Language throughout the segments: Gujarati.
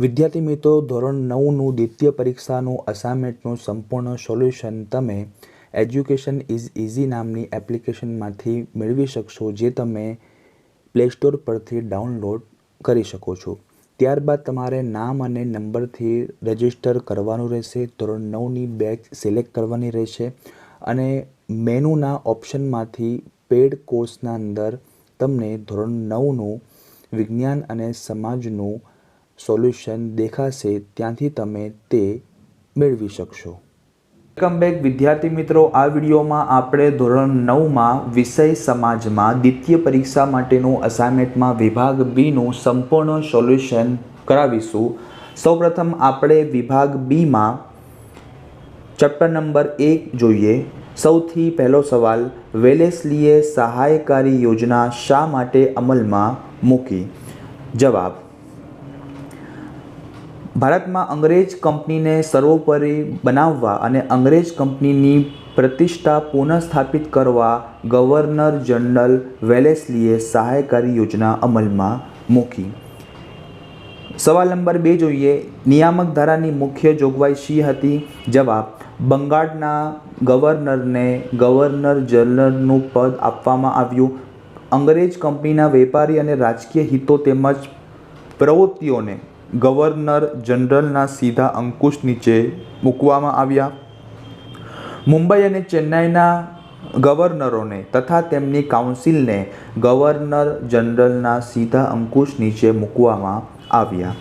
વિદ્યાર્થી મિત્રો, ધોરણ નવનું દ્વિતીય પરીક્ષાનું અસાઇનમેન્ટનું સંપૂર્ણ સોલ્યુશન તમે એજ્યુકેશન ઇઝ ઇઝી નામની એપ્લિકેશનમાંથી મેળવી શકશો, જે તમે પ્લે સ્ટોર પરથી ડાઉનલોડ કરી શકો છો. ત્યારબાદ તમારે નામ અને નંબરથી રજિસ્ટર કરવાનું રહેશે. ધોરણ નવની બેચ સિલેક્ટ કરવાની રહેશે. અને મેનુના ઓપ્શનમાંથી પેડ કોર્સના અંદર તમને ધોરણ નવનું વિજ્ઞાન અને સમાજનું સોલ્યુશન દેખાશે ત્યાંથી તમે તે મેળવી શકશો. વેલકમ બેક વિદ્યાર્થી મિત્રો, આ વિડીયોમાં આપણે ધોરણ નવમાં વિષય સમાજમાં દ્વિતીય પરીક્ષા માટેનું અસાઇનમેન્ટમાં વિભાગ બીનું સંપૂર્ણ સોલ્યુશન કરાવીશું. સૌપ્રથમ આપણે વિભાગ બીમાં ચેપ્ટર નંબર એક જોઈએ. સૌથી પહેલો સવાલ, વેલેસલીએ સહાયકારી યોજના શા માટે અમલમાં મૂકી? જવાબ ભારતમાં અંગ્રેજ કંપનીને સર્વોપરી બનાવવા અને અંગ્રેજ કંપનીની પ્રતિષ્ઠા પુનઃસ્થાપિત કરવા ગવર્નર જનરલ વેલેસ્લીએ સહાયકારી યોજના અમલમાં મૂકી. સવાલ નંબર બે જોઈએ. નિયામક ધારાની મુખ્ય જોગવાઈ શી હતી? જવાબ, બંગાળના ગવર્નરને ગવર્નર જનરલનું પદ આપવામાં આવ્યું. અંગ્રેજ કંપનીના વેપારી અને રાજકીય હિતો તેમજ પ્રવૃત્તિઓને ગવર્નર જનરલના સીધા અંકુશ નીચે મૂકવામાં આવ્યા. મુંબઈ અને ચેન્નાઈના ગવર્નરોને તથા તેમની કાઉન્સિલને ગવર્નર જનરલના સીધા અંકુશ નીચે મૂકવામાં આવ્યા.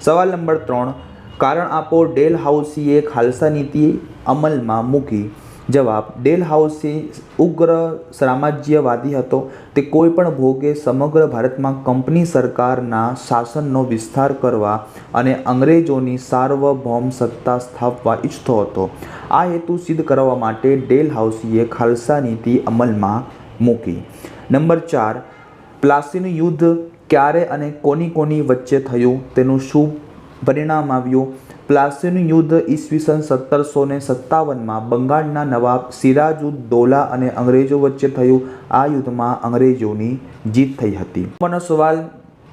સવાલ નંબર ત્રણ, કારણ આપો ડેલ હાઉસીએ ખાલસા નીતિ અમલમાં મૂકી. જવાબ, ડેલ હાઉસી ઉગ્ર સામ્રાજ્યવાદી હતો. તે કોઈ પણ ભોગે સમગ્ર ભારતમાં કંપની સરકારના શાસનનો વિસ્તાર કરવા અને અંગ્રેજોની સાર્વભૌમ સત્તા સ્થાપવા ઈચ્છતો હતો. આ હેતુ સિદ્ધ કરવા માટે ડેલ હાઉસીએ ખાલસા નીતિ અમલમાં મૂકી. નંબર ચાર, પ્લાસીનું યુદ્ધ ક્યારે અને કોની કોની વચ્ચે થયું? તેનું શું પરિણામ આવ્યું? પ્લાસીનું યુદ્ધ ઈસવીસન સત્તરસો ને સત્તાવનમાં બંગાળના નવાબ સિરાજુદ દૌલા અને અંગ્રેજો વચ્ચે થયું આ યુદ્ધમાં અંગ્રેજોની જીત થઈ હતી. મનો સવાલ,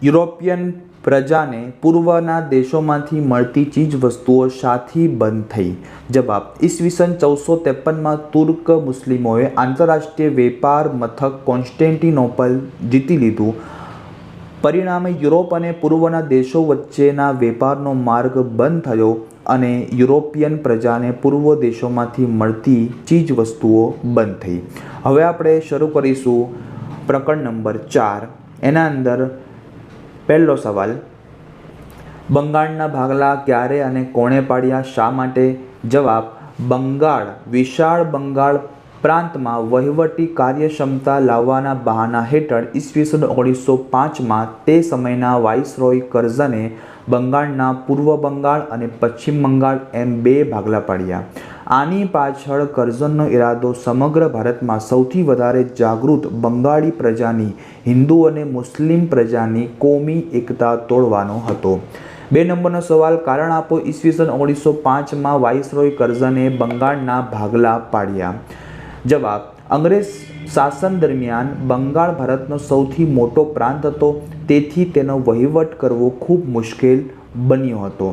યુરોપિયન પ્રજાને પૂર્વના દેશોમાંથી મળતી ચીજ વસ્તુઓ શાથી બંધ થઈ? જવાબ ઈસવીસન ચૌદસો ત્રેપનમાં તુર્ક મુસ્લિમોએ આંતરરાષ્ટ્રીય વેપાર મથક કોન્સ્ટેન્ટિનોપલ જીતી લીધું. પરિણામે યુરોપ અને પૂર્વના દેશો વચ્ચેના વેપારનો માર્ગ બંધ થયો અને યુરોપિયન પ્રજાને પૂર્વ દેશોમાંથી મળતી ચીજ વસ્તુઓ બંધ થઈ. હવે આપણે શરૂ કરીશું પ્રકરણ નંબર ચાર. એના અંદર પહેલો સવાલ, બંગાળના ભાગલા ક્યારે અને કોણે પાડ્યા શા માટે? જવાબ, બંગાળ, વિશાળ બંગાળ પ્રાંતમાં વહીવટી કાર્યક્ષમતા લાવવાના બહાના હેઠળ ઈસવીસન ઓગણીસો પાંચમાં તે સમયના વાઇસરોય કર્ઝને બંગાળના પૂર્વ બંગાળ અને પશ્ચિમ બંગાળ એમ બે ભાગલા પાડ્યા. આની પાછળ કર્ઝનનો ઈરાદો સમગ્ર ભારતમાં સૌથી વધારે જાગૃત બંગાળી પ્રજાની હિન્દુ અને મુસ્લિમ પ્રજાની કોમી એકતા તોડવાનો હતો. બે નંબરનો સવાલ કારણ આપો ઈસવીસન ઓગણીસો પાંચમાં વાઇસરોય કર્ઝને બંગાળના ભાગલા પાડ્યા. જવાબ, અંગ્રેજ શાસન દરમિયાન બંગાળ ભારતનો સૌથી મોટો પ્રાંત હતો. તેથી તેનો વહીવટ કરવો ખૂબ મુશ્કેલ બન્યો હતો.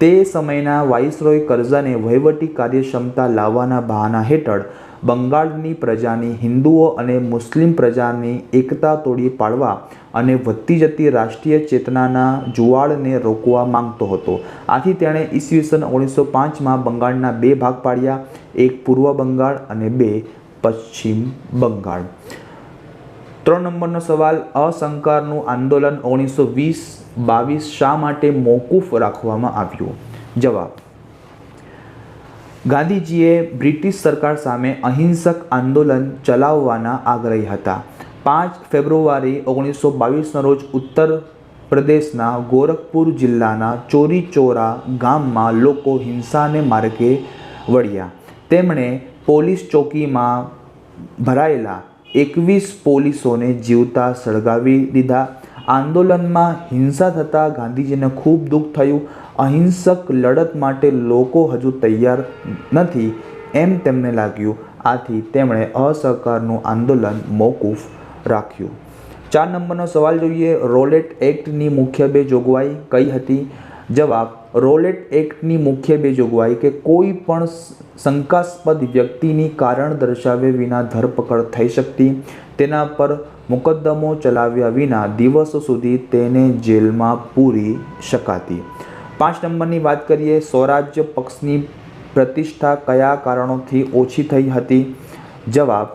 તે સમયના વાઇસરોય કરઝાને વહીવટી કાર્યક્ષમતા લાવવાના બહાના હેઠળ બંગાળની પ્રજાની હિન્દુઓ અને મુસ્લિમ પ્રજાની એકતા તોડી પાડવા અને વધતી જતી રાષ્ટ્રીય ચેતનાના જુવાળને રોકવા માંગતો હતો. આથી તેણે ઈસવીસન ઓગણીસો પાંચમાં બંગાળના બે ભાગ પાડ્યા, એક પૂર્વ બંગાળ અને બે પશ્ચિમ બંગાળ. ત્રણ નંબરનો સવાલ, અસંકારનું આંદોલન ઓગણીસો વીસ બાવીસ શા માટે મોકૂફ રાખવામાં આવ્યું? જવાબ, ગાંધીજીએ બ્રિટિશ સરકાર સામે અહિંસક આંદોલન ચલાવવાના આગ્રહી હતા. પાંચ ફેબ્રુઆરી ઓગણીસો બાવીસના રોજ ઉત્તર પ્રદેશના ગોરખપુર જિલ્લાના ચોરી ચોરા ગામમાં લોકો હિંસાને માર્ગે વળ્યા. તેમણે પોલીસ ચોકીમાં ભરાયેલા એકવીસ પોલીસોને જીવતા સળગાવી દીધા. આંદોલનમાં હિંસા થતાં ગાંધીજીને ખૂબ દુઃખ થયું. અહિંસક લડત માટે લોકો હજુ તૈયાર નથી એમ તેમને લાગ્યું. આથી તેમણે અસહકારનું આંદોલન મોકૂફ રાખ્યું. ચાર નંબરનો સવાલ જોઈએ. રોલેટ એક્ટની મુખ્ય બે જોગવાઈ કઈ હતી? જવાબ, રોલેટ એક્ટની મુખ્ય બે જોગવાઈ કે કોઈ પણ શંકાસ્પદ વ્યક્તિની કારણ દર્શાવ્યા વિના ધરપકડ થઈ શકતી? તેના પર મુકદ્દમો ચલાવ્યા વિના દિવસો સુધી તેને જેલમાં પૂરી શકાતી. પાંચ નંબરની વાત કરીએ. સ્વરાજ્ય પક્ષની પ્રતિષ્ઠા કયા કારણોથી ઓછી થઈ હતી? જવાબ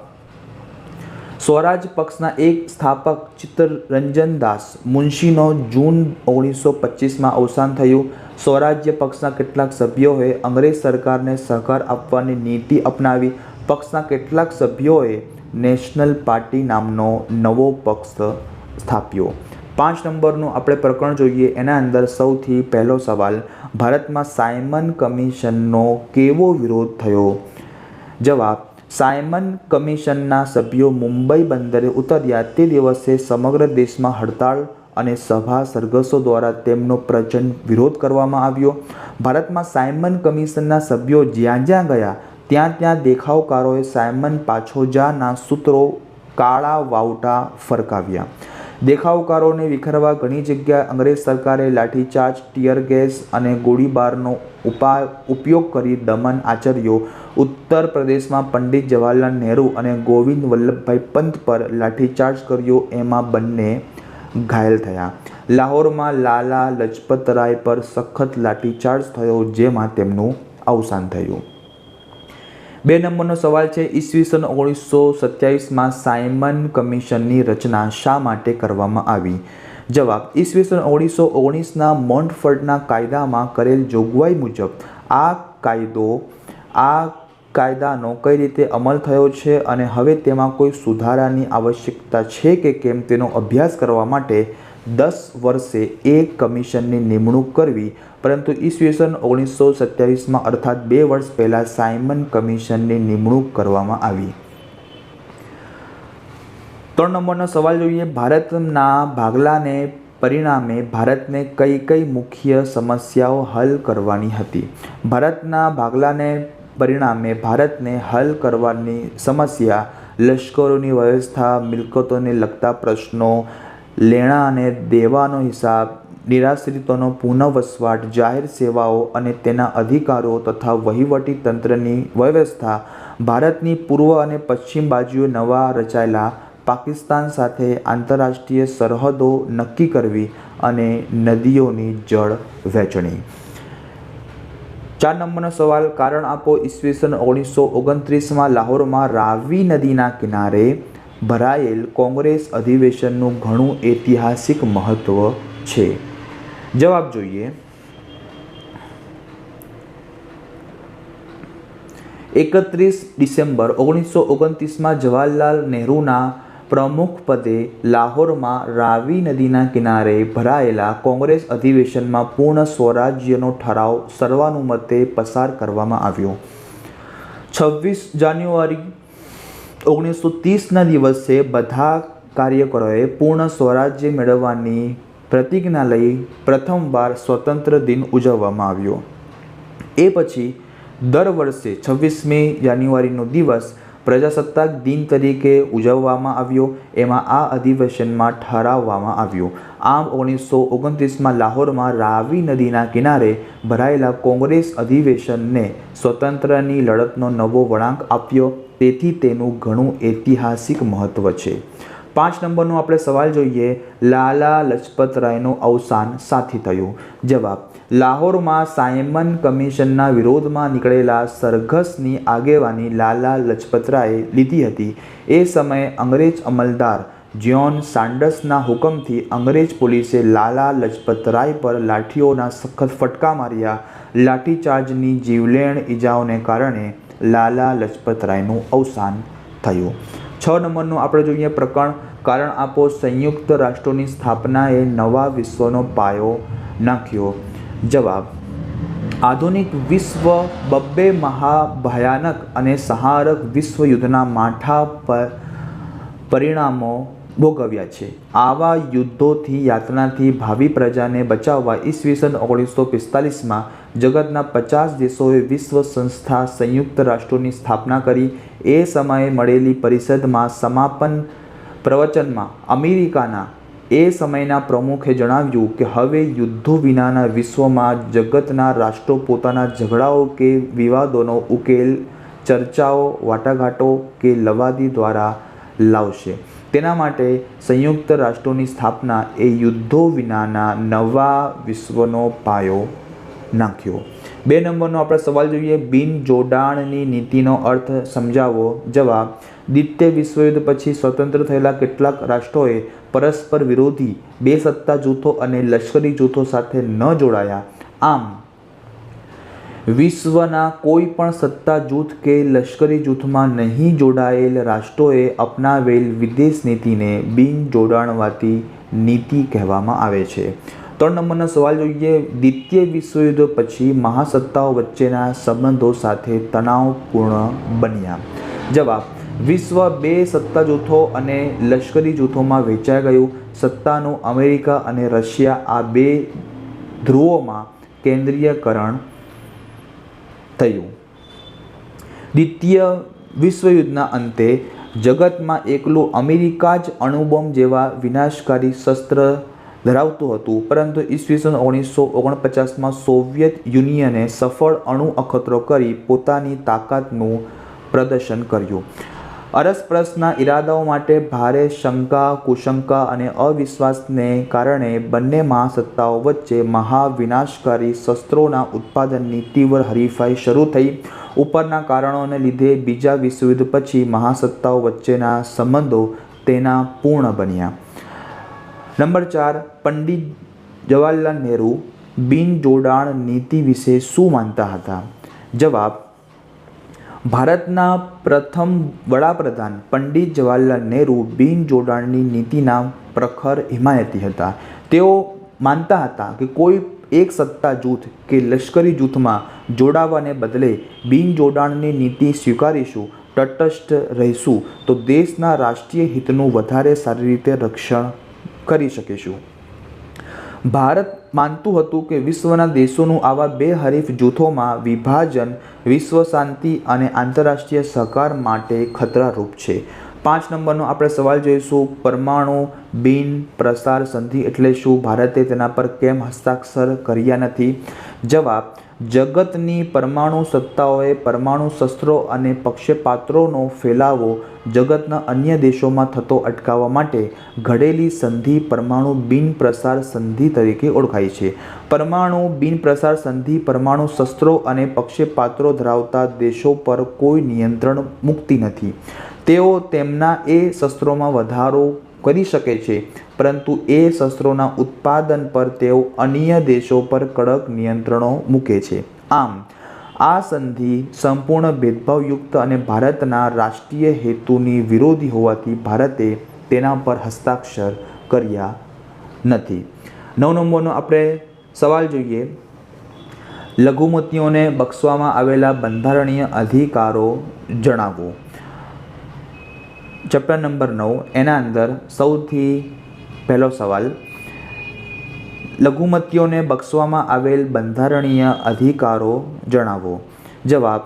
સ્વરાજ પક્ષના એક સ્થાપક ચિત્તરંજન દાસ મુનશીનો જૂન ઓગણીસો પચીસમાં અવસાન થયું. સ્વરાજ્ય પક્ષના કેટલાક સભ્યોએ અંગ્રેજ સરકારને સહકાર આપવાની નીતિ અપનાવી. પક્ષના કેટલાક સભ્યોએ નેશનલ પાર્ટી નામનો નવો પક્ષ સ્થાપ્યો. પાંચ નંબરનું આપણે પ્રકરણ જોઈએ. એના અંદર સૌથી પહેલો સવાલ, ભારતમાં સાયમન કમિશનનો કેવો વિરોધ થયો? જવાબ સાયમન કમિશનના સભ્યો મુંબઈ બંદરે ઉતર્યા તે દિવસે સમગ્ર દેશમાં હડતાળ અને સભા સરઘસો દ્વારા તેમનો પ્રચંડ વિરોધ કરવામાં આવ્યો. ભારતમાં સાયમન કમિશનના સભ્યો જ્યાં જ્યાં ગયા, ત્યાં ત્યાં દેખાવકારોએ સાયમન પાછોજાના સૂત્રો કાળા વાવટા ફરકાવ્યા. દેખાવકારોને વિખેરવા ઘણી જગ્યાએ અંગ્રેજ સરકારે લાઠીચાર્જ, ટીયર ગેસ અને ગોળીબારનો ઉપાય ઉપયોગ કરી દમન આચર્યો. ઉત્તર પ્રદેશમાં પંડિત જવાહરલાલ નહેરુ અને ગોવિંદ વલ્લભભાઈ પંત પર લાઠીચાર્જ કર્યો, એમાં બંને ઘાયલ થયા. લાહોરમાં લાલા લજપતરાય પર સખત લાઠીચાર્જ થયો, જેમાં તેમનું અવસાન થયું. બે નંબરનો સવાલ છે ઈસવીસન ઓગણીસો સત્યાવીસમાં સાયમન કમિશનની રચના શા માટે કરવામાં આવી? જવાબ ઈસવીસન ઓગણીસો ઓગણીસના મોન્ટફર્ટના કાયદામાં કરેલ જોગવાઈ મુજબ આ કાયદો, આ કાયદાનો કઈ રીતે અમલ થયો છે અને હવે તેમાં કોઈ સુધારાની આવશ્યકતા છે કે કેમ તેનો અભ્યાસ કરવા માટે દસ વર્ષે એક કમિશનની નિમણૂક કરવી, પરંતુ ઈસવીસન ઓગણીસો સત્યાવીસમાં અર્થાત બે વર્ષ પહેલાં સાયમન કમિશનની નિમણૂક કરવામાં આવી. ત્રણ નંબરનો સવાલ જોઈએ. ભારતના ભાગલાને પરિણામે ભારતને કઈ કઈ મુખ્ય સમસ્યાઓ હલ કરવાની હતી? ભારતના ભાગલાને પરિણામે ભારતને હલ કરવાની સમસ્યા લશ્કરોની વ્યવસ્થા, મિલકતોને લગતા પ્રશ્નો લેણા અને દેવાનો હિસાબ, નિરાશ્રિતોનો પુનઃવસવાટ, જાહેર સેવાઓ અને તેના અધિકારો તથા વહીવટી તંત્રની વ્યવસ્થા, ભારતની પૂર્વ અને પશ્ચિમ બાજુએ નવા રચાયેલા પાકિસ્તાન સાથે આંતરરાષ્ટ્રીય સરહદો નક્કી કરવી અને નદીઓની જળ વહેંચણી. ચાર નંબરનો સવાલ, કારણ આપો ઈસવીસન ઓગણીસો ઓગણત્રીસમાં લાહોરમાં રાવી નદીના કિનારે ભરાયેલ કોંગ્રેસ અધિવેશનનું ઘણું ઐતિહાસિક મહત્ત્વ છે. જવાબ જોઈએ. એકત્રીસ ડિસેમ્બર ઓગણીસો ઓગણત્રીસમાં જવાહરલાલ નહેરુના પ્રમુખપદે લાહોરમાં રાવી નદીના કિનારે ભરાયેલા કોંગ્રેસ અધિવેશનમાં પૂર્ણ સ્વરાજ્યનો ઠરાવ સર્વાનુમતે પસાર કરવામાં આવ્યો. છવ્વીસ જાન્યુઆરી ઓગણીસો ત્રીસના દિવસે બધા કાર્યકરોએ પૂર્ણ સ્વરાજ્ય મેળવવાની પ્રતિજ્ઞા લઈ પ્રથમવાર સ્વતંત્ર દિન ઉજવવામાં આવ્યો. એ પછી દર વર્ષે છવ્વીસમી જાન્યુઆરીનો દિવસ પ્રજાસત્તાક દિન તરીકે ઉજવવામાં આવ્યો. એમાં આ અધિવેશનમાં ઠરાવવામાં આવ્યું. આમ ઓગણીસો ઓગણત્રીસમાં લાહોરમાં રાવી નદીના કિનારે ભરાયેલા કોંગ્રેસ અધિવેશનને સ્વતંત્રની લડતનો નવો વળાંક આપ્યો. તેથી તેનું ઘણું ઐતિહાસિક મહત્ત્વ છે. પાંચ નંબરનો આપણે સવાલ જોઈએ, લાલા લજપતરાયનું અવસાન સાથી થયું. જવાબ, લાહોરમાં સાયમન કમિશનના વિરોધમાં નીકળેલા સરઘસની આગેવાની લાલા લજપતરાયે લીધી હતી. એ સમયે અંગ્રેજ અમલદાર જ્યોન સાન્ડર્સના હુકમથી અંગ્રેજ પોલીસે લાલા લજપત રાય પર લાઠીઓના સખત ફટકા માર્યા. લાઠીચાર્જની જીવલેણ ઈજાઓને કારણે લાલા લજપતરાયનું અવસાન થયું. છ નંબરનું આપણે જોઈએ પ્રકરણ, કારણ આપો સંયુક્ત રાષ્ટ્રોની સ્થાપનાએ નવા વિશ્વનો પાયો નાખ્યો. જવાબ, આધુનિક વિશ્વ બબ્બે મહાભયાનક અને સહારક વિશ્વયુદ્ધના માઠા પર પરિણામો ભોગવ્યા છે. આવા યુદ્ધોથી, યાતનાથી ભાવિ પ્રજાને બચાવવા ઈસવીસન ઓગણીસો પિસ્તાલીસમાં જગતના પચાસ દેશોએ વિશ્વ સંસ્થા સંયુક્ત રાષ્ટ્રોની સ્થાપના કરી. એ સમયે મળેલી પરિષદમાં સમાપન પ્રવચનમાં અમેરિકાના એ સમયના પ્રમુખે જણાવ્યું કે હવે યુદ્ધો વિનાના વિશ્વમાં જગતના રાષ્ટ્રો પોતાના ઝઘડાઓ કે વિવાદોનો ઉકેલ, ચર્ચાઓ, વાટાઘાટો કે લવાદી દ્વારા લાવશે. તેના માટે સંયુક્ત રાષ્ટ્રોની સ્થાપના એ યુદ્ધો વિનાના નવા વિશ્વનો પાયો નાખ્યો. બે નંબરનો આપણે સવાલ જોઈએ. બિન જોડાણની નીતિનો અર્થ સમજાવો. જવાબ, દ્વિતીય વિશ્વયુદ્ધ પછી સ્વતંત્ર થયેલા કેટલાક રાષ્ટ્રોએ પરસ્પર વિરોધી બે સત્તા જૂથો અને લશ્કરી જૂથો સાથે ન જોડાયા. આમ વિશ્વના કોઈ પણ સત્તા જૂથ કે લશ્કરી જૂથમાં નહીં જોડાયેલ રાષ્ટ્રોએ અપનાવેલ વિદેશ નીતિને બિન જોડાણવાતી નીતિ કહેવામાં આવે છે. ત્રણ નંબરનો સવાલ જોઈએ. દ્વિતીય વિશ્વયુદ્ધ પછી મહાસત્તાઓ વચ્ચેના સંબંધો સાથે તણાવપૂર્ણ બન્યા. જવાબ, વિશ્વ બે સત્તા જૂથો અને લશ્કરી જૂથોમાં વેચાઈ ગયું. સત્તાનું અમેરિકા અને રશિયા આ બે ધ્રુવોમાં કેન્દ્રીયકરણ થયું. દ્વિતીય વિશ્વયુદ્ધના અંતે જગતમાં એકલું અમેરિકા જ અણુબોમ્બ જેવા વિનાશકારી શસ્ત્ર ધરાવતું હતું. પરંતુ ઈસવીસન ઓગણીસો ઓગણપચાસમાં સોવિયત યુનિયને સફળ અણુ અખતરો કરી પોતાની તાકાતનું પ્રદર્શન કર્યું. અરસપરસના ઇરાદાઓ માટે ભારે શંકા, કુશંકા અને અવિશ્વાસને કારણે બંને મહાસત્તાઓ વચ્ચે મહાવિનાશકારી શસ્ત્રોના ઉત્પાદનની તીવ્ર હરીફાઈ શરૂ થઈ. ઉપરના કારણોને લીધે બીજા વિશ્વયુદ્ધ પછી મહાસત્તાઓ વચ્ચેના સંબંધો તેના પૂર્ણ બન્યા. નંબર ચાર, પંડિત જવાહરલાલ નહેરુ બિન જોડાણ નીતિ વિશે શું માનતા હતા? જવાબ ભારતના પ્રથમ વડાપ્રધાન પંડિત જવાહરલાલ નહેરુ બિન જોડાણની નીતિના પ્રખર હિમાયતી હતા. તેઓ માનતા હતા કે કોઈ એક સત્તા જૂથ કે લશ્કરી જૂથમાં જોડાવાને બદલે બિન જોડાણની નીતિ સ્વીકારીશું, તટસ્થ રહીશું, તો દેશના રાષ્ટ્રીય હિતનું વધારે સારી રીતે રક્ષણ કરી શકીશું. ભારત માનતું હતું કે વિશ્વના દેશોનું આવા બે હરીફ જૂથોમાં વિભાજન વિશ્વ શાંતિ અને આંતરરાષ્ટ્રીય સહકાર માટે ખતરારૂપ છે. પાંચ નંબરનો આપણે સવાલ જોઈશું, પરમાણુ બિન પ્રસાર સંધિ એટલે શું? ભારતે તેના પર કેમ હસ્તાક્ષર કર્યા નથી? જવાબ જગતની પરમાણુ સત્તાઓએ પરમાણુ શસ્ત્રો અને પક્ષપાત્રોનો ફેલાવો જગતના અન્ય દેશોમાં થતો અટકાવવા માટે ઘડેલી સંધિ પરમાણુ બિનપ્રસાર સંધિ તરીકે ઓળખાય છે. પરમાણુ બિનપ્રસાર સંધિ પરમાણુ શસ્ત્રો અને પક્ષપાત્રો ધરાવતા દેશો પર કોઈ નિયંત્રણ મુક્તિ નથી. તેઓ તેમના એ શસ્ત્રોમાં વધારો કરી શકે છે. પરંતુ એ શસ્ત્રોના ઉત્પાદન પર તેઓ અન્ય દેશો પર કડક નિયંત્રણો મૂકે છે. આમ, આ સંધિ સંપૂર્ણ ભેદભાવયુક્ત અને ભારતના રાષ્ટ્રીય હેતુની વિરોધી હોવાથી ભારતે તેના પર હસ્તાક્ષર કર્યા નથી. નવ નંબરનો આપણે સવાલ જોઈએ. લઘુમતીઓને બક્ષવામાં આવેલા બંધારણીય અધિકારો જણાવો. ચેપ્ટર નંબર નવ, એના અંદર સૌથી પહેલો સવાલ. લઘુમતીઓને બક્ષવામાં આવેલ બંધારણીય અધિકારો જણાવો. જવાબ,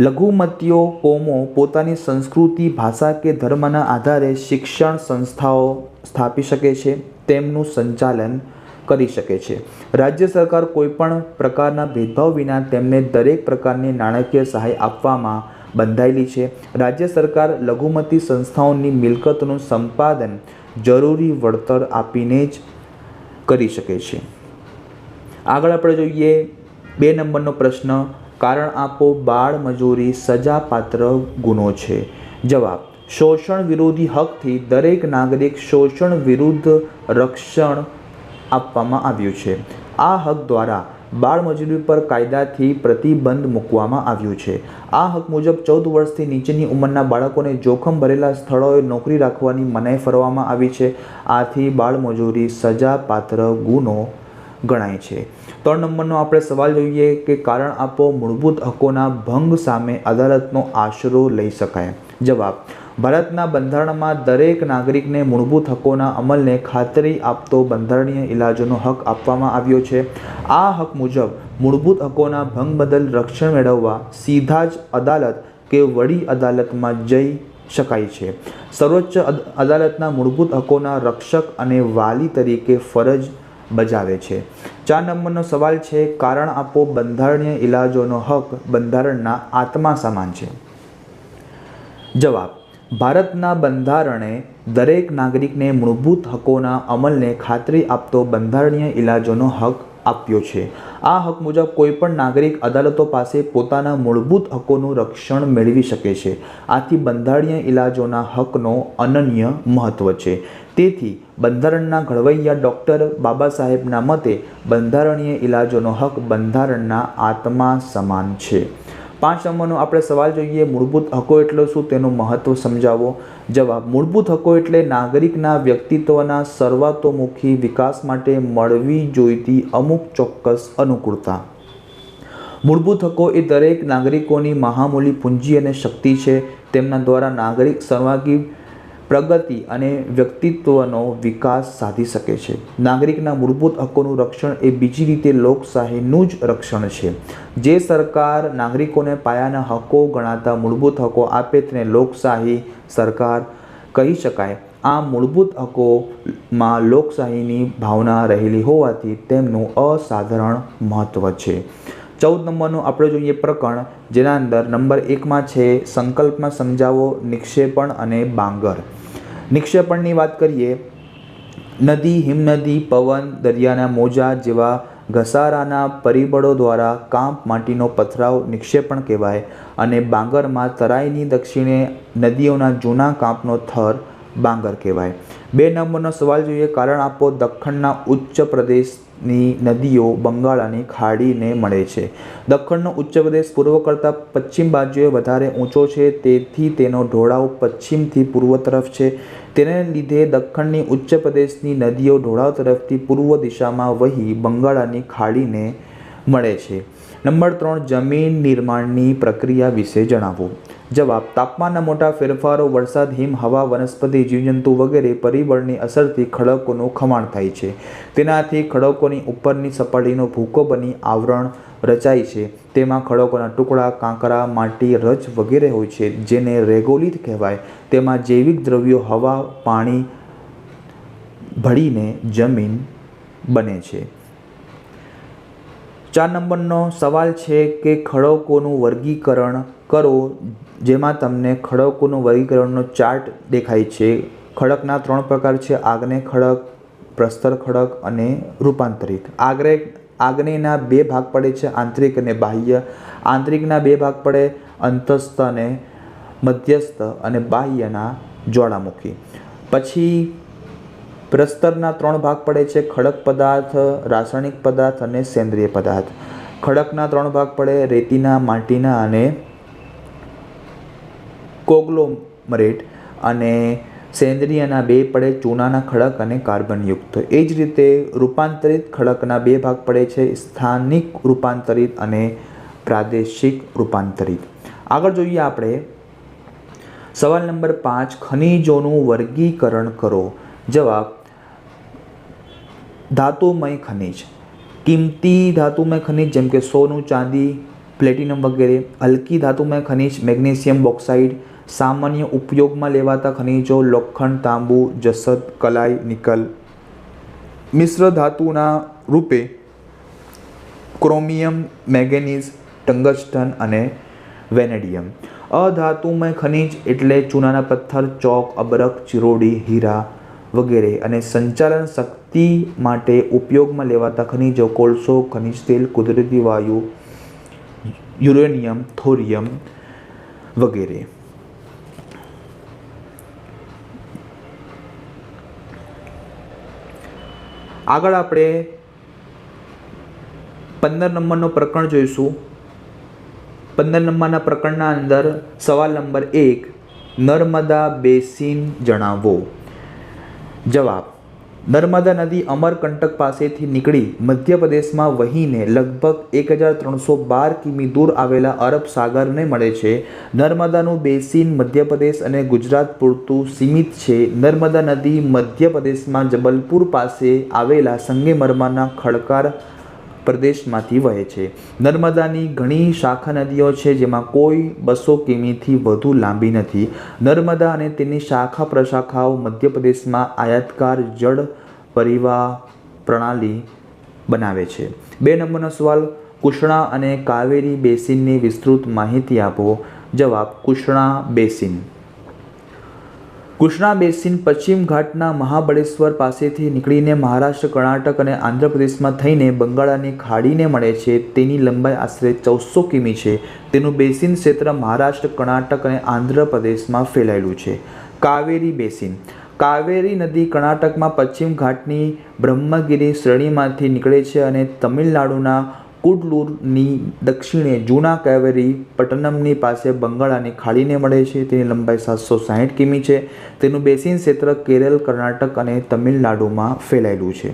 લઘુમતીઓ કોમો પોતાની સંસ્કૃતિ, ભાષા કે ધર્મના આધારે શિક્ષણ સંસ્થાઓ સ્થાપી શકે છે, તેમનું સંચાલન કરી શકે છે. રાજ્ય સરકાર કોઈપણ પ્રકારના ભેદભાવ વિના તેમને દરેક પ્રકારની નાણાકીય સહાય આપવામાં બંધાયેલી છે. રાજ્ય સરકાર લઘુમતી સંસ્થાઓની મિલકતનું સંપાદન જરૂરી વળતર આપીને જ કરી શકે છે. આગળ આપણે જોઈએ બે નંબરનો પ્રશ્ન, કારણ આપો બાળ મજૂરી સજાપાત્ર ગુનો છે. જવાબ, શોષણ વિરોધી હકથી દરેક નાગરિક શોષણ વિરુદ્ધ રક્ષણ આપવામાં આવ્યું છે. આ હક દ્વારા બાળમજૂરી પર કાયદાથી પ્રતિબંધ મૂકવામાં આવ્યું છે. આ હક મુજબ ચૌદ વર્ષથી નીચેની ઉંમરના બાળકોને જોખમ ભરેલા સ્થળોએ નોકરી રાખવાની મનાઈ ફરવામાં આવી છે. આથી બાળમજૂરી સજાપાત્ર ગુનો ગણાય છે. ત્રણ નંબરનો આપણે સવાલ જોઈએ કે કારણ આપો મૂળભૂત હકોના ભંગ સામે અદાલતનો આશરો લઈ શકાય. જવાબ ભારતના બંધારણમાં દરેક નાગરિકને મૂળભૂત હકોના અમલને ખાતરી આપતો બંધારણીય ઇલાજોનો હક આપવામાં આવ્યો છે. આ હક મુજબ મૂળભૂત હકોના ભંગ બદલ રક્ષણ મેળવવા સીધા જ અદાલત કે વડી અદાલતમાં જઈ શકાય છે. સર્વોચ્ચ અદ- અદાલતના મૂળભૂત હકોના રક્ષક અને વાલી તરીકે ફરજ બજાવે છે. ચાર નંબરનો સવાલ છે, કારણ આપો બંધારણીય ઇલાજોનો હક બંધારણના આત્મા સમાન છે. જવાબ ભારતના બંધારણે દરેક નાગરિકને મૂળભૂત હકોના અમલને ખાતરી આપતો બંધારણીય ઇલાજોનો હક આપ્યો છે. આ હક મુજબ કોઈપણ નાગરિક અદાલતો પાસે પોતાના મૂળભૂત હકોનું રક્ષણ મેળવી શકે છે. આથી બંધારણીય ઇલાજોના હકનો અનન્ય મહત્વ છે. તેથી બંધારણના ઘડવૈયા ડૉક્ટર બાબા સાહેબના મતે બંધારણીય ઇલાજોનો હક બંધારણના આત્મા સમાન છે. પાંચ નંબરનો આપણે સવાલ જોઈએ, મૂળભૂત હકો એટલે શું તેનું મહત્વ સમજાવો? જવાબ, મૂળભૂત હકો એટલે નાગરિકના વ્યક્તિત્વના સર્વાતોમુખી વિકાસ માટે મળવી જોઈતી અમુક ચોક્કસ અનુકૂળતા. મૂળભૂત હકો એ દરેક નાગરિકોની મહામૂલી પૂંજી અને શક્તિ છે. તેમના દ્વારા નાગરિક સર્વાંગી પ્રગતિ અને વ્યક્તિત્વનો વિકાસ સાધી શકે છે. નાગરિકના મૂળભૂત હકોનું રક્ષણ એ બીજી રીતે લોકશાહીનું જ રક્ષણ છે. જે સરકાર નાગરિકોને પાયાના હકો ગણાતા મૂળભૂત હકો આપે તેને લોકશાહી સરકાર કહી શકાય. આ મૂળભૂત હકોમાં લોકશાહીની ભાવના રહેલી હોવાથી તેમનું અસાધારણ મહત્ત્વ છે. ચૌદ નંબરનું આપણે જોઈએ પ્રકરણ, જેના અંદર નંબર એકમાં છે, સંકલ્પમાં સમજાવો, નિક્ષેપણ અને બાંગર. નિક્ષેપણની વાત કરીએ, નદી, હિમનદી, પવન, દરિયાના મોજા જેવા ઘસારાના પરિબળો દ્વારા કાંપ માટીનો પથરાવ નિક્ષેપણ કહેવાય અને બાંગરમાં તરાઈની દક્ષિણે નદીઓના જૂના કાંપનો થર બાંગર કહેવાય. બે નંબરનો સવાલ જોઈએ. કારણ આપો દખણના ઉચ્ચ પ્રદેશની નદીઓ બંગાળ અને ખાડીને મળે છે. દખણનો ઉચ્ચ પ્રદેશ પૂર્વ કરતાં પશ્ચિમ બાજુએ વધારે ઊંચો છે. તેથી તેનો ઢોળાવ પશ્ચિમથી પૂર્વ તરફ છે. તેને લીધે દખણની ઉચ્ચ પ્રદેશની નદીઓ ઢોળાવ તરફથી પૂર્વ દિશામાં વહી બંગાળાની ખાડીને મળે છે. નંબર ત્રણ, જમીન નિર્માણની પ્રક્રિયા વિશે જણાવો. જવાબ, તાપમાનના મોટા ફેરફારો, વરસાદ, હિમ, હવા, વનસ્પતિ, જીવજંતુ વગેરે પરિબળની અસરથી ખડકોનું ખમાણ થાય છે. તેનાથી ખડકોની ઉપરની સપાટીનો ભૂકો બની આવરણ રચાય છે. તેમાં ખડકોના ટુકડા, કાંકરા, માટી, રચ વગેરે હોય છે, જેને રેગોલિત કહેવાય. તેમાં જૈવિક દ્રવ્યો, હવા, પાણી ભળીને જમીન બને છે. ચાર નંબરનો સવાલ છે કે ખડકોનું વર્ગીકરણ કરો, જેમાં તમને ખડકોનું વર્ગીકરણનો ચાર્ટ દેખાય છે. ખડકના ત્રણ પ્રકાર છે આગ્નેય ખડક, પ્રસ્તર ખડક અને રૂપાંતરિત. આગ્રે આગ્નેયના બે ભાગ પડે છે, આંતરિક અને બાહ્ય. આંતરિકના બે ભાગ પડે, અંતસ્થ અને મધ્યસ્થ અને બાહ્યના જ્વાળામુખી. પછી પ્રસ્તરના ત્રણ ભાગ પડે છે ખડક પદાર્થ, રાસાયણિક પદાર્થ અને સેન્દ્રિય પદાર્થ. ખડકના ત્રણ ભાગ પડે રેતીના, માટીના અને કોગ્લોમરેટ. અને સેન્દ્રિયના બે પડે ચૂનાના ખડક અને કાર્બનયુક્ત. એ જ રીતે રૂપાંતરિત ખડકના બે ભાગ પડે છે સ્થાનિક રૂપાંતરિત અને પ્રાદેશિક રૂપાંતરિત. આગળ જોઈએ આપણે સવાલ નંબર પાંચ, ખનિજોનું વર્ગીકરણ કરો. જવાબ ધાતુમય ખનિજ. કિંમતી ધાતુમય ખનિજ જેમ કે સોનું, ચાંદી, પ્લેટિનમ વગેરે, હલકી ધાતુમય ખનિજ, મેગ્નેશિયમ બોક્સાઇડ, સામાન્ય ઉપયોગમાં લેવાતા ખનિજો લોખંડ, તાંબુ, જસદ, કલાઈ, નિકલ. મિશ્ર ધાતુના રૂપે ક્રોમિયમ, મેંગેનીઝ, ટંગસ્ટન અને વેનેડિયમ. અધાતુમય ખનિજ એટલે ચૂનાના પથ્થર, ચોક, અબરખ, ચિરોડી, હીરા વગેરે અને સંચાલન શક્તિ માટે ઉપયોગમાં લેવાતા ખનિજો, કોલસો, ખનિજ તેલ, કુદરતી વાયુ, યુરેનિયમ, થોરિયમ વગેરે. આગળ આપણે પંદર નંબરનો પ્રકરણ જોઈશું. પંદર નંબરના પ્રકરણના અંદર સવાલ નંબર એક, નર્મદા બેસિન જણાવો. જવાબ, નર્મદા નદી અમરકંટક પાસેથી નીકળી મધ્યપ્રદેશમાં વહીને લગભગ એક હજાર ત્રણસો બાર કિમી દૂર આવેલા અરબ સાગરને મળે છે. નર્મદાનું બેસિન મધ્યપ્રદેશ અને ગુજરાત પૂરતું સીમિત છે. નર્મદા નદી મધ્યપ્રદેશમાં જબલપુર પાસે આવેલા સંગેમરમાના ખડકાર પ્રદેશમાંથી વહે છે. નર્મદાની ઘણી શાખા નદીઓ છે જેમાં કોઈ બસો કિમીથી વધુ લાંબી નથી. નર્મદા અને તેની શાખા પ્રશાખાઓ મધ્યપ્રદેશમાં આયાતકાર જળ પરિવાહ પ્રણાલી બનાવે છે. બે નંબરનો સવાલ કૃષ્ણા અને કાવેરી બેસિનની વિસ્તૃત માહિતી આપો. જવાબ કૃષ્ણા બેસિન. કૃષ્ણા બેસિન પશ્ચિમ ઘાટના મહાબળેશ્વર પાસેથી નીકળીને મહારાષ્ટ્ર, કર્ણાટક અને આંધ્રપ્રદેશમાં થઈને બંગાળાની ખાડીને મળે છે. તેની લંબાઈ આશરે ચૌદસો કિમી છે. તેનું બેસિન ક્ષેત્ર મહારાષ્ટ્ર, કર્ણાટક અને આંધ્રપ્રદેશમાં ફેલાયેલું છે. કાવેરી બેસિન. કાવેરી નદી કર્ણાટકમાં પશ્ચિમ ઘાટની બ્રહ્મગીરી શ્રેણીમાંથી નીકળે છે અને તમિલનાડુના કુડલુરની દક્ષિણે જૂના કાવેરી પટ્ટનમની પાસે બંગાળાની ખાડીને મળે છે. તેની લંબાઈ સાતસો સાહીઠ કિમી છે. તેનું બેસિન ક્ષેત્ર કેરળ કર્ણાટક અને તમિલનાડુમાં ફેલાયેલું છે.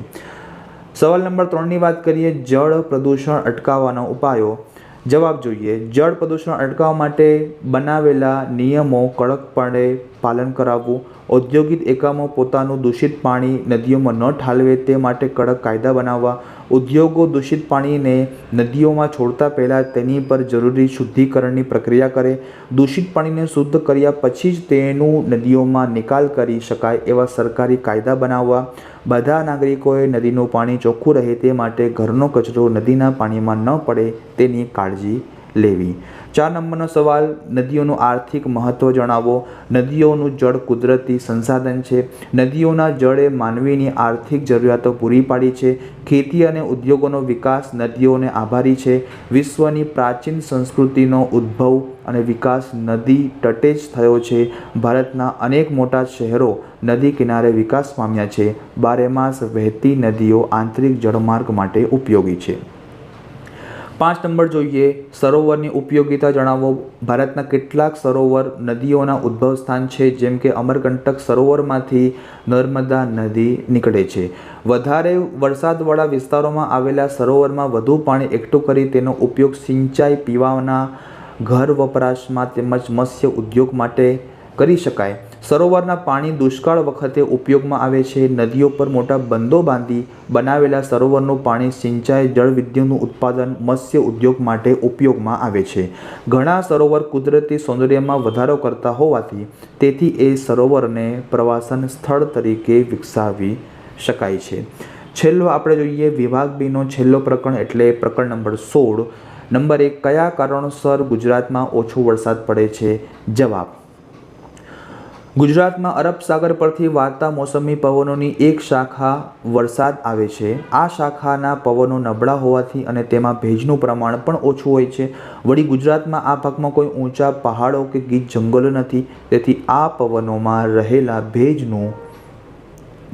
સવાલ નંબર ત્રણની વાત કરીએ, જળ પ્રદૂષણ અટકાવવાના ઉપાયો? જવાબ જોઈએ, જળ પ્રદૂષણ અટકાવવા માટે બનાવેલા નિયમો કડકપણે પાલન કરાવવું. ઔદ્યોગિક એકમો પોતાનું દૂષિત પાણી નદીઓમાં ન ઠાલવે તે માટે કડક કાયદા બનાવવા. ઉદ્યોગો દૂષિત પાણીને નદીઓમાં છોડતા પહેલાં તેની પર જરૂરી શુદ્ધિકરણની પ્રક્રિયા કરે. દૂષિત પાણીને શુદ્ધ કર્યા પછી જ તેનું નદીઓમાં નિકાલ કરી શકાય એવા સરકારી કાયદા બનાવવા. બધા નાગરિકોએ નદીનું પાણી ચોખ્ખું રહે તે માટે ઘરનો કચરો નદીના પાણીમાં ન પડે તેની કાળજી લેવી. ચાર નંબરનો સવાલ, નદીઓનું આર્થિક મહત્ત્વ જણાવો. નદીઓનું જળ કુદરતી સંસાધન છે. નદીઓના જળે માનવીની આર્થિક જરૂરિયાતો પૂરી પાડી છે. ખેતી અને ઉદ્યોગોનો વિકાસ નદીઓને આભારી છે. વિશ્વની પ્રાચીન સંસ્કૃતિનો ઉદ્ભવ અને વિકાસ નદી તટે જ થયો છે. ભારતના અનેક મોટા શહેરો નદી કિનારે વિકાસ પામ્યા છે. બારેમાસ વહેતી નદીઓ આંતરિક જળમાર્ગ માટે ઉપયોગી છે. પાંચ નંબર જોઈએ, સરોવરની ઉપયોગિતા જણાવો. ભારતના કેટલાક સરોવર નદીઓના ઉદ્ભવ સ્થાન છે, જેમ કે અમરકંટક સરોવરમાંથી નર્મદા નદી નીકળે છે. વધારે વરસાદવાળા વિસ્તારોમાં આવેલા સરોવરમાં વધુ પાણી એકઠું કરી તેનો ઉપયોગ સિંચાઈ, પીવાના, ઘર વપરાશમાં તેમજ મત્સ્ય ઉદ્યોગ માટે કરી શકાય. સરોવરના પાણી દુષ્કાળ વખતે ઉપયોગમાં આવે છે. નદીઓ પર મોટા બંધો બાંધી બનાવેલા સરોવરનું પાણી સિંચાઈ જળવિદ્યુતનું ઉત્પાદન, મત્સ્ય ઉદ્યોગ માટે ઉપયોગમાં આવે છે. ઘણા સરોવર કુદરતી સૌંદર્યમાં વધારો કરતા હોવાથી તેથી એ સરોવરને પ્રવાસન સ્થળ તરીકે વિકસાવી શકાય છે. છેલ્લો આપણે જોઈએ વિભાગ બીનો છેલ્લો પ્રકરણ એટલે પ્રકરણ નંબર સોળ. નંબર એક, કયા કારણોસર ગુજરાતમાં ઓછો વરસાદ પડે છે? જવાબ ગુજરાતમાં અરબ સાગર પરથી વાર્તા મોસમી પવનોની એક શાખા વરસાદ આવે છે. આ શાખાના પવનો નબળા હોવાથી અને તેમાં ભેજનું પ્રમાણ પણ ઓછું હોય છે. વળી ગુજરાતમાં આ ભાગમાં કોઈ ઊંચા પહાડો કે ગીચ જંગલો નથી. તેથી આ પવનોમાં રહેલા ભેજનું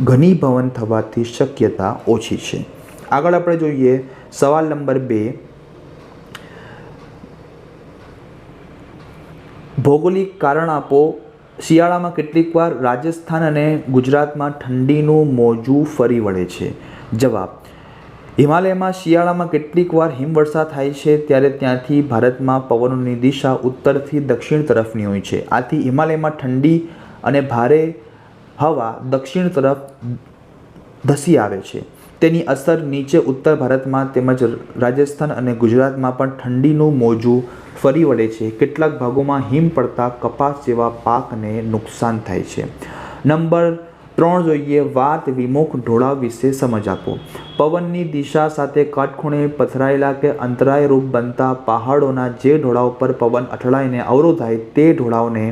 ઘનીભવન થવાથી શક્યતા ઓછી છે. આગળ આપણે જોઈએ સવાલ નંબર બે. ભૌગોલિક કારણ આપો શિયાળામાં કેટલીક વાર રાજસ્થાન અને ગુજરાતમાં ઠંડીનું મોજું ફરી વળે છે. જવાબ, હિમાલયમાં શિયાળામાં કેટલીક વાર હિમવર્ષા થાય છે ત્યારે ત્યાંથી ભારતમાં પવનોની દિશા ઉત્તરથી દક્ષિણ તરફની હોય છે. આથી હિમાલયમાં ઠંડી અને ભારે હવા દક્ષિણ તરફ ધસી આવે છે. તેની અસર નીચે ઉત્તર ભારતમાં તેમજ રાજસ્થાન અને ગુજરાતમાં પણ ઠંડીનું મોજું ફરી વળે છે. કેટલાક ભાગોમાં હિમ પડતા કપાસ જેવા પાકને નુકસાન થાય છે. નંબર ત્રણ જોઈએ વાત વિમુખ ઢોળાવ વિશે સમજ આપો. પવનની દિશા સાથે કાટખૂણે પથરાયેલા કે અંતરાયરૂપ બનતા પહાડોના જે ઢોળાવ પર પવન અથડાઈને અવરોધાય તે ઢોળાવને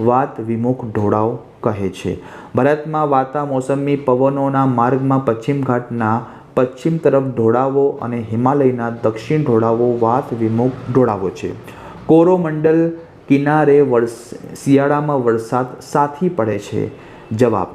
વાત વિમુખ ઢોળાવ કહે છે. ભારતમાં વાતા મોસમી પવનોના માર્ગમાં પશ્ચિમ ઘાટના પશ્ચિમ તરફ ઢોળાવો અને હિમાલયના દક્ષિણ ઢોળાવો વાત વિમુખ ઢોળાવો છે. કોરોમંડલ કિનારે વર્ષ શિયાળામાં વરસાદ સાથી પડે છે. જવાબ.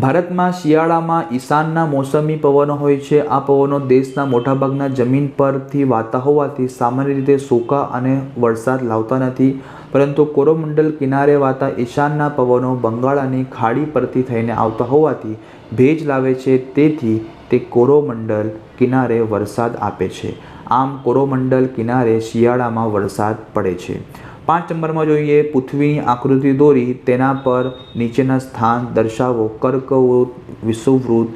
ભારતમાં શિયાળામાં ઈશાનના મોસમી પવનો હોય છે. આ પવનો દેશના મોટાભાગના જમીન પરથી વાતા હોવાથી સામાન્ય રીતે સૂકા અને વરસાદ લાવતા નથી. પરંતુ કોરોમંડલ કિનારે વાતા ઈશાનના પવનો બંગાળાની ખાડી પરથી થઈને આવતા હોવાથી ભેજ લાવે છે, તેથી તે કોરોમંડલ કિનારે વરસાદ આપે છે. આમ કોરોમંડલ કિનારે શિયાળામાં વરસાદ પડે છે. પાંચ નંબરમાં જોઈએ પૃથ્વીની આકૃતિ દોરી, તેના પર નીચેના સ્થાન દર્શાવો, કર્કવૃત, વિષુવવૃત,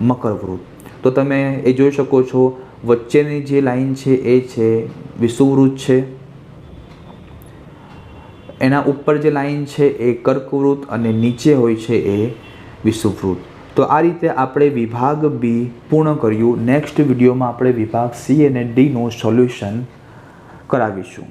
મકરવૃત. તો તમે એ જોઈ શકો છો, વચ્ચેની જે લાઈન છે, એ છે વિષુવવૃત્ત છે. એના ઉપર જે લાઈન છે એ કર્કવૃત્ત અને નીચે હોય છે એ વિષુવવૃત્ત તો આ રીતે આપણે વિભાગ બી પૂર્ણ કર્યું. નેક્સ્ટ વિડીયોમાં આપણે વિભાગ સી અને ડીનું સોલ્યુશન કરાવીશું.